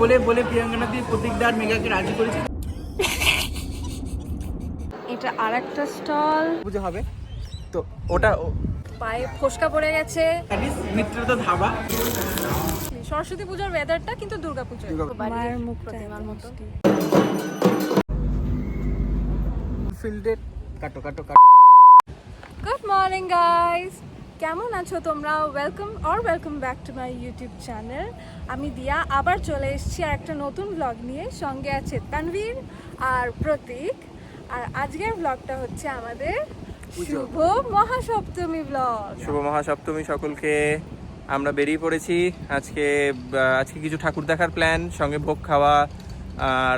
বলে বলে প্রিয়াঙ্কানা দিয়ে প্রতীক দার মেঘাকে রাজি করেছে। এটা আর একটা স্টল। পুজো হবে। তো ওটা ও- পায়ে ফোসকা পড়ে গেছে। মিত্রতা ধাবা। সরস্বতী পুজোর ওয়েদারটা কিন্তু দুর্গা পুজো মায়ের মুখ প্রতিমার মতো ফিল্ডের কাটো কাটো কাটো। গুড মর্নিং গাইস কেমন আছো তোমরা welcome or welcome back to my YouTube channel আমি দিয়া আবার চলে এসেছি আর একটা নতুন ব্লগ নিয়ে। সঙ্গে আছে তানভীর আর প্রতীক। আর আজকের ব্লগটা হচ্ছে আমাদের শুভ মহাসপ্তমী ব্লগ শুভ মহাসপ্তমী সকলকে। আমরা বেরিয়ে পড়েছি। আজকে আজকে কিছু ঠাকুর দেখার প্ল্যান সঙ্গে ভোগ খাওয়া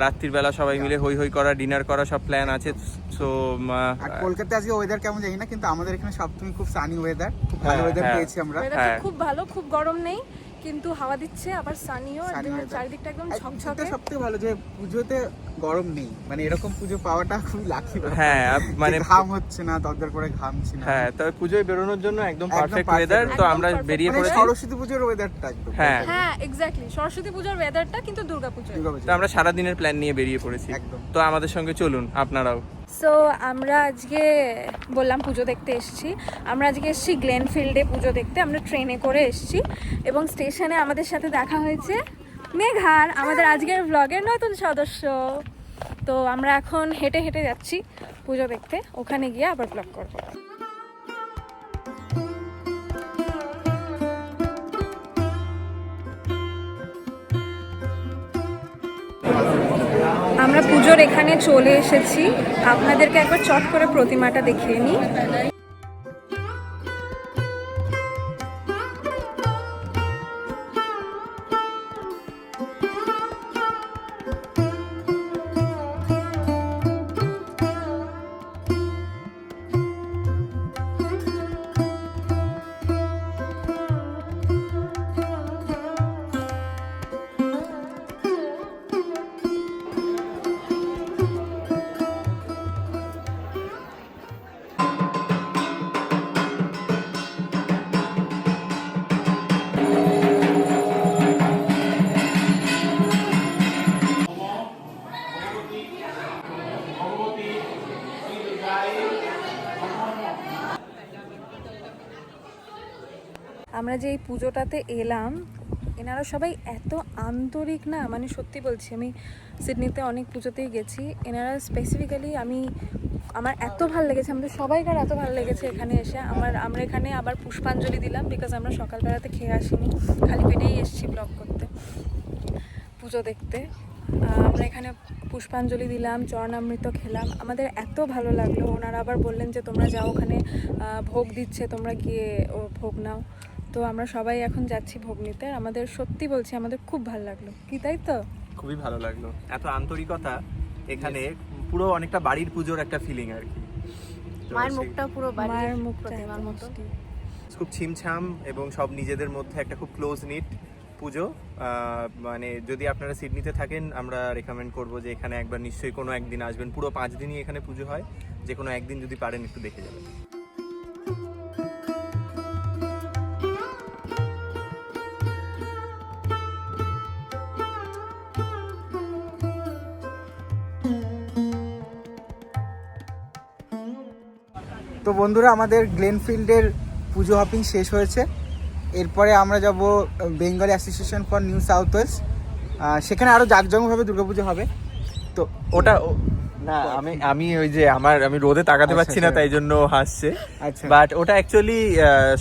রাত্রির বেলা সবাই মিলে হই হই করা ডিনার করা সব প্ল্যান আছে। সো আর কলকাতায় আজকে ওয়েদার কেমন জানি না কিন্তু আমাদের এখানে সপ্তমী খুব সানি ওয়েদার খুব ভালো হ্যাঁ, ওয়েদার হ্যাঁ। পেয়েছি আমরা। হ্যাঁ। খুব ভালো খুব গরম নেই কিন্তু হাওয়া দিচ্ছে আবার সানিও। চারিদিকটা একদম ছকছকে পুজোতে ভালো যে পুজোতে গরম নেই মানে এরকম পুজো পাওয়াটা খুবই লাকি হ্যাঁ, মানে- ঘাম হচ্ছে না দরদর করে ঘামছি না। হ্যাঁ তবে পুজোয় বেরোনোর জন্য একদম পারফেক্ট ওয়েদার তো আমরা বেরিয়ে মানে পড়েছি। সরস্বতী পুজোর ওয়েদারটা একদম হ্যাঁ। হ্যাঁ এক্স্যাক্টলি সরস্বতী পুজোর ওয়েদারটা কিন্তু দুর্গাপূজো দুর্গাপুজো তো আমরা সারা দিনের প্ল্যান নিয়ে বেরিয়ে পড়েছি। একদম। তো আমাদের সঙ্গে চলুন আপনারাও। সো আমরা আজকে বললাম পুজো দেখতে এসেছি। আমরা আজকে এসেছি গ্লেনফিল্ডে পুজো দেখতে। আমরা ট্রেনে করে এসেছি এবং স্টেশনে আমাদের সাথে দেখা হয়েছে মেঘার, আমাদের আজকের ব্লগের নতুন সদস্য। তো আমরা এখন হেঁটে হেঁটে যাচ্ছি পুজো দেখতে। ওখানে গিয়ে আবার ব্লগ করব। এখানে চলে এসেছি। আপনাদেরকে একবার চট করে প্রতিমাটা দেখিয়ে নিই। আমরা যে এই পুজোটাতে এলাম, এনারা সবাই এত আন্তরিক না? মানে সত্যি বলছি, আমি সিডনিতে অনেক পুজোতেই গেছি। এনারা স্পেসিফিক্যালি আমি, আমার এত ভালো লেগেছে, আমাদের সবাইকার এত ভালো লেগেছে এখানে এসে। আমার, আমরা এখানে আবার পুষ্পাঞ্জলি দিলাম বিকজ আমরা সকালবেলাতে খেয়ে আসিনি। খালি পেটেই এসেছি ব্লগ করতে, পুজো দেখতে। আমরা এখানে পুষ্পাঞ্জলি দিলাম, চরণামৃত খেলাম। আমাদের এত ভালো লাগল। ওনারা আবার বললেন যে তোমরা যাও ওখানে ভোগ দিচ্ছে, তোমরা গিয়ে ও ভোগ নাও। তো আমরা সবাই এখন যাচ্ছি ভোগ নিতে আর আমাদের সত্যি বলছি আমাদের খুব ভালো লাগল। কি তাই তো? খুবই ভালো লাগল। এত আন্তরিকতা এখানে পুরো অনেকটা বাড়ির পুজোর একটা ফিলিং আর কি। মায়ের মুখটা পুরো মায়ের বাড়ির মুখটা প্রতিমার মতো খুব ছিমছাম এবং সব নিজেদের মধ্যে একটা খুব ক্লোজ নিট পুজো। মানে যদি আপনারা সিডনিতে থাকেন আমরা রেকমেন্ড করব যে এখানে একবার নিশ্চয়ই কোনো একদিন আসবেন। পুরো পাঁচ দিনই এখানে পুজো হয়। যে কোনো একদিন যদি পারেন একটু দেখে যাবেন। তো বন্ধুরা আমাদের গ্লেনফিল্ডের পুজো হপিং শেষ হয়েছে। এরপরে আমরা যাব Bengali Association for New South West. সেখানে আরও জাঁকজমকভাবে দুর্গাপুজো হবে। তো ওটা না আমি আমি ওই যে আমার আমি রোদে তাকাতে আচ্ছা, পারছি না আচ্ছা। তাই জন্য হাসছে। আচ্ছা। বাট ওটা অ্যাকচুয়ালি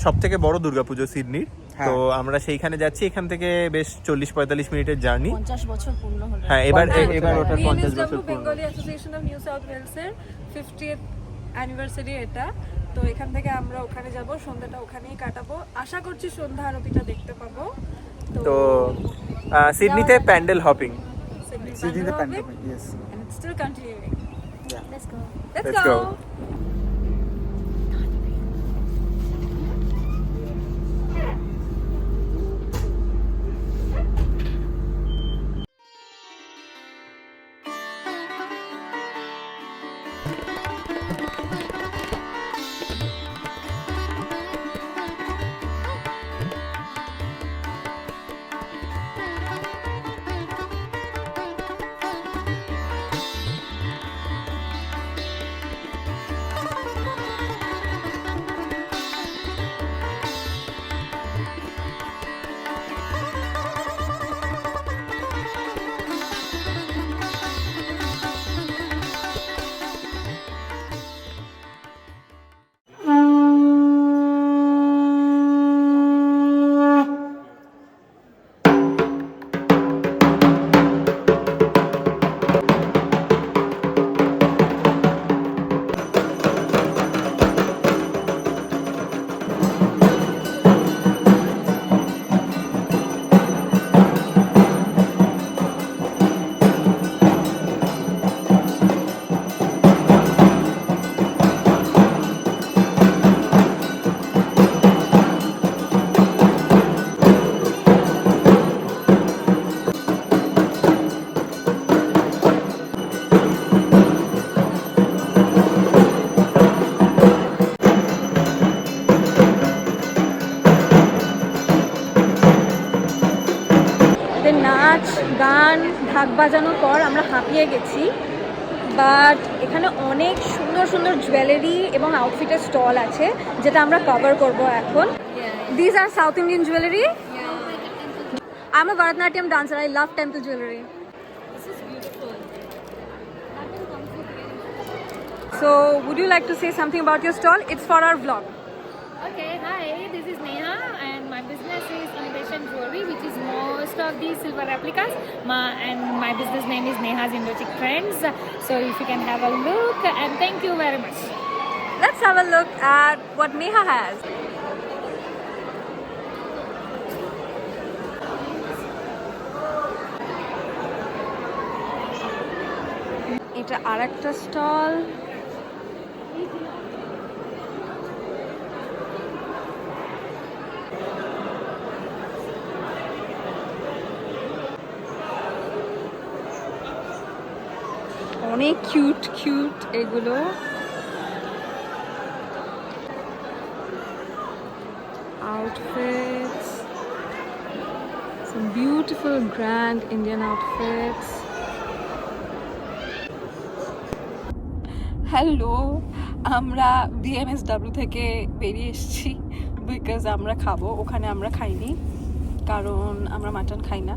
সব থেকে বড় দুর্গাপুজো সিডনির। হ্যাঁ। তো আমরা সেইখানে যাচ্ছি এখান থেকে বেশ চল্লিশ পঁয়তাল্লিশ মিনিটের জার্নি। পঞ্চাশ বছর পূর্ণ হলো। হ্যাঁ এবার এবার বছর। পঞ্চাশ বছর পূর্ণ Bengali Association of New South ওয়েলসের ফিফটিয়েথ অ্যানিভার্সারি এটা। তো এখান থেকে আমরা ওখানে যাব সন্ধ্যাটা ওখানেই কাটাবো। আশা করছি সন্ধ্যা আরতিটা দেখতে পাবো। তো সিডনিতে প্যান্ডেল হপিং সিডনিতে pandal hopping yes still continuing let's go let's go. আমাদের নাচ, গান, ঢাক বাজানোর পর আমরা হাঁপিয়ে গেছি। বাট এখানে অনেক সুন্দর সুন্দর জুয়েলারি এবং আউটফিটের স্টল আছে, যেটা আমরা কভার করব এখন। These are South Indian jewellery I am Bharatanatyam dancer I love temple jewellery so would you like to say something about your stall it's for our blog Okay, hi, this is Neha and my business is Innovation Jewelry which is most of the silver replicas my, and my business name is Neha's Indochic Trends. So if you can have a look and thank you very much. Let's have a look at what Neha has. এটা আর একটা stall অনেক cute cute এগুলো। Some beautiful grand indian outfits. Hello আমরা BMSW থেকে বেরিয়ে এসেছি because আমরা খাব, ওখানে আমরা খাইনি, কারণ আমরা মাটন খাই না।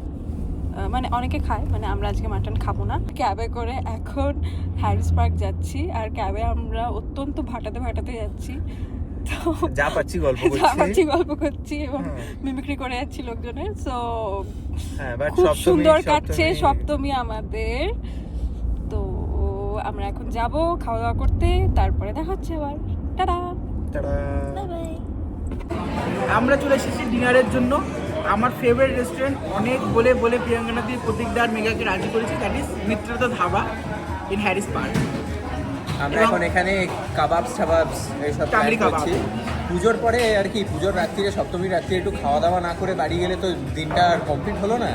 মানে অনেকে খায় মানে আমরা আজকে মাটন খাব না। ক্যাবে করে এখন হ্যারিস পার্ক যাচ্ছি আর ক্যাবে আমরা অত্যন্ত ভাটাতে ভাটাতে যাচ্ছি। তো যা পাচ্ছি গল্প যা পাচ্ছি গল্প করছি এবং হ্যাঁ। মিমিক্রি করে যাচ্ছি লোকজনের। সো হ্যাঁ খুব সুন্দর কাটছে সপ্তমী- আমাদের। তো আমরা এখন যাব খাওয়া দাওয়া করতে তারপরে দেখা হচ্ছে আবার। টাটা! তারা আমরা চলে এসেছি ডিনারের জন্য। আমার ফেভারিট রেস্টুরেন্ট অনেক বলে বলে প্রিয়াঙ্গনা দিয়ে প্রতীকদার মেগাকে রাজি করেছি দ্যাট ইজ মিত্রত ধাবা ইন হ্যারিস পার্ক আমরা এখন এখানে কাবাবস টাবাবস এইসব টাংরি প্ল্যান করছি। পুজোর পরে আর কি পুজোর রাত্রিরে সপ্তমীর রাত্রিরে একটু খাওয়া দাওয়া না করে বাড়ি গেলে তো দিনটা আর কমপ্লিট হলো না।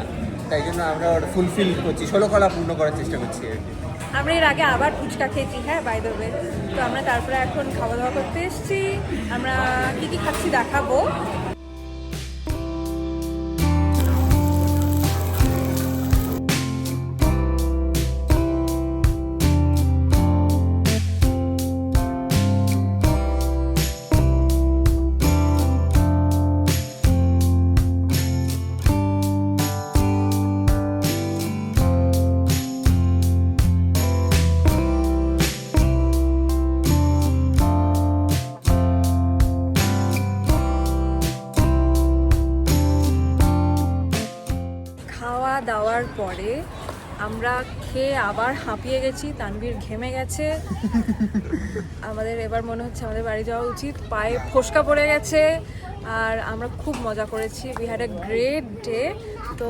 তাই জন্য আমরা ফুলফিল করছি ষোলো কলা পূর্ণ করার চেষ্টা করছি আর কি। আমরা এর আগে আবার ফুচকা খেয়েছি হ্যাঁ বাই দ্য ওয়ে তো আমরা তারপরে এখন খাওয়া দাওয়া করতে এসেছি। আমরা কি কি খাচ্ছি দেখাবো। আমরা খেয়ে আবার হাঁপিয়ে গেছি তানভীর ঘেমে গেছে। আমাদের এবার মনে হচ্ছে আমাদের বাড়ি যাওয়া উচিত। পায়ে ফোসকা পড়ে গেছে আর আমরা খুব মজা করেছি। We had a great day তো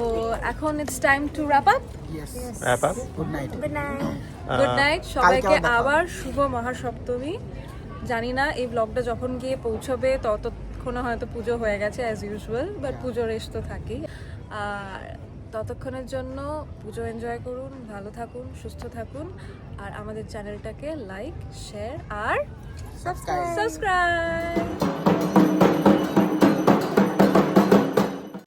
এখন it's time to wrap up yes Wrap up? Good night good night সবাইকে আবার শুভ মহাসপ্তমী। জানি না এই ব্লগটা যখন গিয়ে পৌঁছবে ততক্ষণে হয়তো পুজো হয়ে গেছে অ্যাজ ইউজুয়াল বাট পুজো রেস তো থাকেই। আর ততক্ষণের জন্য পুজো এনজয় করুন ভালো থাকুন সুস্থ থাকুন আর আমাদের চ্যানেলটাকে লাইক শেয়ার আর সাবস্ক্রাইব সাবস্ক্রাইব